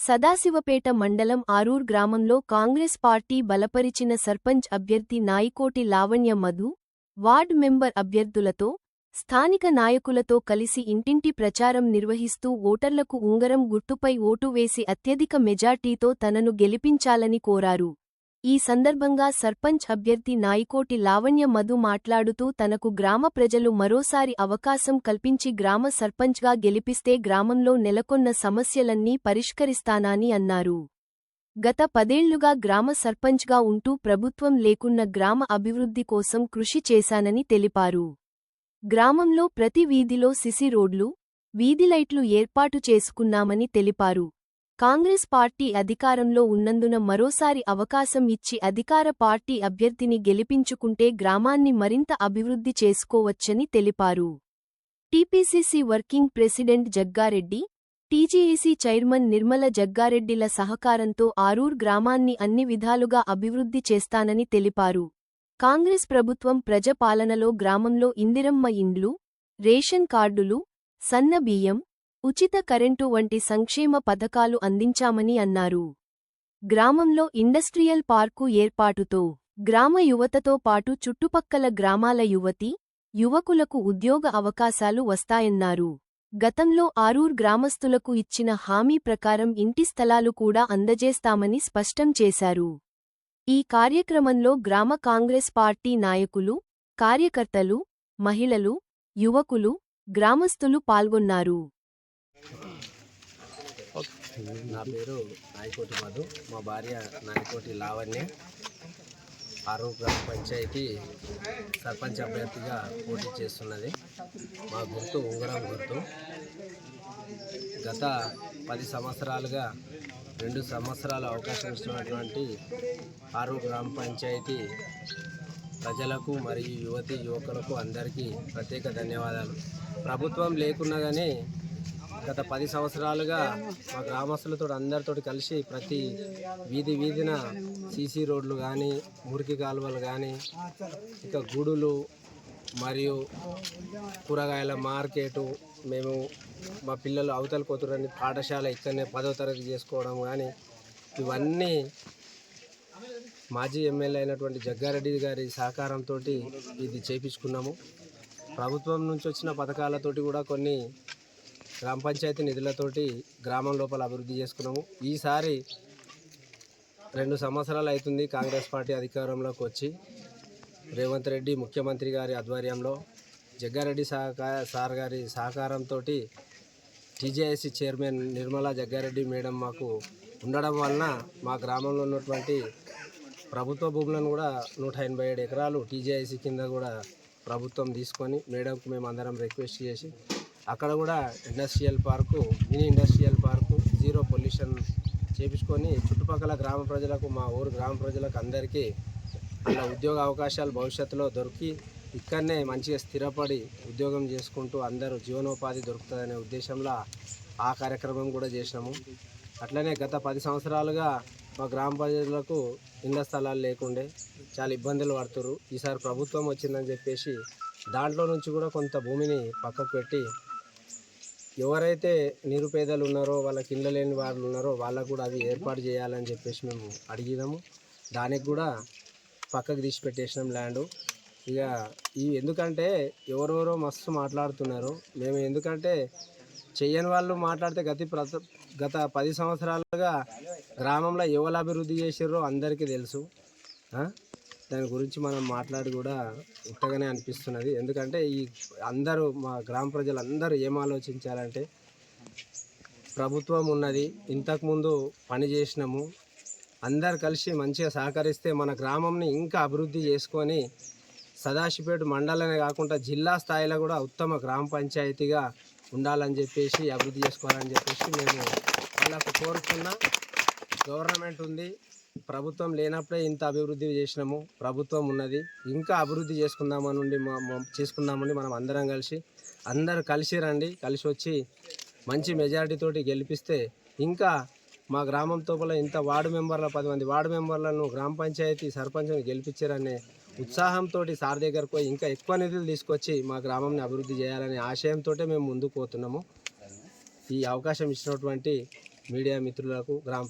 సదాశివపేట మండలం ఆరూర్ గ్రామంలో కాంగ్రెస్ పార్టీ బలపరిచిన సర్పంచ్ అభ్యర్థి నాయికోటి లావణ్య మధు వార్డ్ మెంబర్ అభ్యర్థులతో స్థానిక నాయకులతో కలిసి ఇంటింటి ప్రచారం నిర్వహిస్తూ ఓటర్లకు ఉంగరం గుర్తుపై ఓటు వేసి అత్యధిక మెజార్టీతో తనను గెలిపించాలని కోరారు. ఈ సందర్భంగా సర్పంచ్ అభ్యర్థి నాయికోటి లావణ్య మధు మాట్లాడుతూ తనకు గ్రామ ప్రజలు మరోసారి అవకాశం కల్పించి గ్రామ సర్పంచ్గా గెలిపిస్తే గ్రామంలో నెలకొన్న సమస్యలన్నీ పరిష్కరిస్తానని అన్నారు. గత పదేళ్ళుగా గ్రామ సర్పంచ్గా ఉంటూ ప్రభుత్వం లేకున్న గ్రామ అభివృద్ధి కోసం కృషి చేశానని తెలిపారు. గ్రామంలో ప్రతి వీధిలో సిసి రోడ్లు వీధిలైట్లు ఏర్పాటు చేసుకున్నామని తెలిపారు. కాంగ్రెస్ పార్టీ అధికారంలో ఉన్నందున మరోసారి అవకాశం ఇచ్చి అధికార పార్టీ అభ్యర్థిని గెలిపించుకుంటే గ్రామాన్ని మరింత అభివృద్ధి చేసుకోవచ్చని తెలిపారు. TPCC working president Jaggareddy TGEC chairman Nirmala జగ్గారెడ్డిల సహకారంతో ఆరూర్ గ్రామాన్ని అన్ని విధాలుగా అభివృద్ధి చేస్తానని తెలిపారు. కాంగ్రెస్ ప్రభుత్వం ప్రజపాలనలో గ్రామంలో ఇందిరమ్మ ఇండ్లు రేషన్ కార్డులు సన్న బియ్యం ఉచిత కరెంటు వంటి సంక్షేమ పథకాలు అందించామని అన్నారు. గ్రామంలో ఇండస్ట్రియల్ పార్కు ఏర్పాటుతో గ్రామ యువతతో పాటు చుట్టుపక్కల గ్రామాల యువతి యువకులకు ఉద్యోగ అవకాశాలు వస్తాయన్నారు. గతంలో ఆరూర్ గ్రామస్తులకు ఇచ్చిన హామీ ప్రకారం ఇంటి స్థలాలు కూడా అందజేస్తామని స్పష్టం చేశారు. ఈ కార్యక్రమంలో గ్రామ కాంగ్రెస్ పార్టీ నాయకులు కార్యకర్తలు మహిళలు యువకులు గ్రామస్తులు పాల్గొన్నారు. నా పేరు నాయకోటి మధు. మా భార్య నాయకోటి లావణ్య. ఆరో గ్రామ పంచాయతీ సర్పంచ్ అభ్యర్థిగా పోటీ చేస్తున్నది. మా గుర్తు ఉంగరం గుర్తు. గత పది సంవత్సరాలుగా రెండు సంవత్సరాల అవకాశం ఇస్తున్నటువంటి ఆరో గ్రామ పంచాయతీ ప్రజలకు మరియు యువతి యువకులకు అందరికీ ప్రత్యేక ధన్యవాదాలు. ప్రభుత్వం లేకున్నా కానీ గత పది సంవత్సరాలుగా మా గ్రామస్తులతో అందరితో కలిసి ప్రతి వీధి వీధిన సీసీ రోడ్లు కానీ మురికి కాలువలు కానీ ఇక గుడులు మరియు కూరగాయల మార్కెటు మేము మా పిల్లలు అవతల కూతురని పాఠశాల ఇక్కడనే పదో తరగతి చేసుకోవడం కానీ ఇవన్నీ మాజీ ఎమ్మెల్యే అయినటువంటి జగ్గారెడ్డి గారి సహకారంతో ఇది చేపించుకున్నాము. ప్రభుత్వం నుంచి వచ్చిన పథకాలతోటి కూడా కొన్ని గ్రామ పంచాయతీ నిధులతోటి గ్రామం లోపల అభివృద్ధి చేసుకున్నాము. ఈసారి రెండు సంవత్సరాలు అవుతుంది కాంగ్రెస్ పార్టీ అధికారంలోకి వచ్చి. రేవంత్ రెడ్డి ముఖ్యమంత్రి గారి ఆధ్వర్యంలో జగ్గారెడ్డి సహకార సార్ గారి సహకారంతో TJIC chairman Nirmala Jaggareddy madam మాకు ఉండడం వలన మా గ్రామంలో ఉన్నటువంటి ప్రభుత్వ భూములను కూడా నూట ఎనభై ఏడు ఎకరాలు టీజేఐసి కింద కూడా ప్రభుత్వం తీసుకొని మేడంకు మేము అందరం రిక్వెస్ట్ చేసి అక్కడ కూడా industrial park mini industrial park zero pollution చేపించుకొని చుట్టుపక్కల గ్రామ ప్రజలకు మా ఊరు గ్రామ ప్రజలకు అందరికీ అలా ఉద్యోగ అవకాశాలు భవిష్యత్తులో దొరికి ఇక్కడనే మంచిగా స్థిరపడి ఉద్యోగం చేసుకుంటూ అందరూ జీవనోపాధి దొరుకుతుందనే ఉద్దేశంలో ఆ కార్యక్రమం కూడా చేసినాము. అట్లనే గత పది సంవత్సరాలుగా మా గ్రామ ప్రజలకు ఇళ్ళ స్థలాలు లేకుండే చాలా ఇబ్బందులు పడుతురు ఈసారి ప్రభుత్వం వచ్చిందని చెప్పేసి దాంట్లో నుంచి కూడా కొంత భూమిని పక్కకు పెట్టి ఎవరైతే నిరుపేదలు ఉన్నారో వాళ్ళకి ఇళ్ళ లేని వాళ్ళు ఉన్నారో వాళ్ళకు కూడా అవి ఏర్పాటు చేయాలని చెప్పేసి మేము అడిగినాము. దానికి కూడా పక్కకు తీసి పెట్టేసినాం ల్యాండ్. ఇక ఇవి ఎందుకంటే ఎవరెవరో మస్తు మాట్లాడుతున్నారు. మేము ఎందుకంటే చెయ్యని వాళ్ళు మాట్లాడితే గతి ప్రత గత పది సంవత్సరాలుగా గ్రామంలో ఎవరు అభివృద్ధి చేసిర్రో అందరికీ తెలుసు. దాని గురించి మనం మాట్లాడి కూడా ఉత్తగానే అనిపిస్తున్నది. ఎందుకంటే ఈ అందరూ మా గ్రామ ప్రజలందరూ ఏం ఆలోచించాలంటే ప్రభుత్వం ఉన్నది ఇంతకుముందు పని చేసినాము అందరు కలిసి మంచిగా సహకరిస్తే మన గ్రామంని ఇంకా అభివృద్ధి చేసుకొని సదాశివపేట మండలమే కాకుండా జిల్లా స్థాయిలో కూడా ఉత్తమ గ్రామ పంచాయతీగా ఉండాలని చెప్పేసి అభివృద్ధి చేసుకోవాలని చెప్పేసి మేము వాళ్ళకు కోరుకున్న గవర్నమెంట్ ఉంది. ప్రభుత్వం లేనప్పుడే ఇంత అభివృద్ధి చేసినాము. ప్రభుత్వం ఉన్నది. ఇంకా అభివృద్ధి చేసుకుందామని చేసుకుందామని మనం అందరం కలిసి అందరు కలిసి రండి. కలిసి వచ్చి మంచి మెజారిటీతోటి గెలిపిస్తే ఇంకా మా గ్రామం తోపల ఇంత వార్డు మెంబర్ల పది మంది వార్డు మెంబర్లను గ్రామ పంచాయతీ సర్పంచ్ని గెలిపించారనే ఉత్సాహంతో సార్ దగ్గరకు పోయి ఇంకా ఎక్కువ నిధులు తీసుకొచ్చి మా గ్రామంని అభివృద్ధి చేయాలనే ఆశయంతో మేము ముందుకు పోతున్నాము. ఈ అవకాశం ఇచ్చినటువంటి మీడియా మిత్రులకు గ్రామ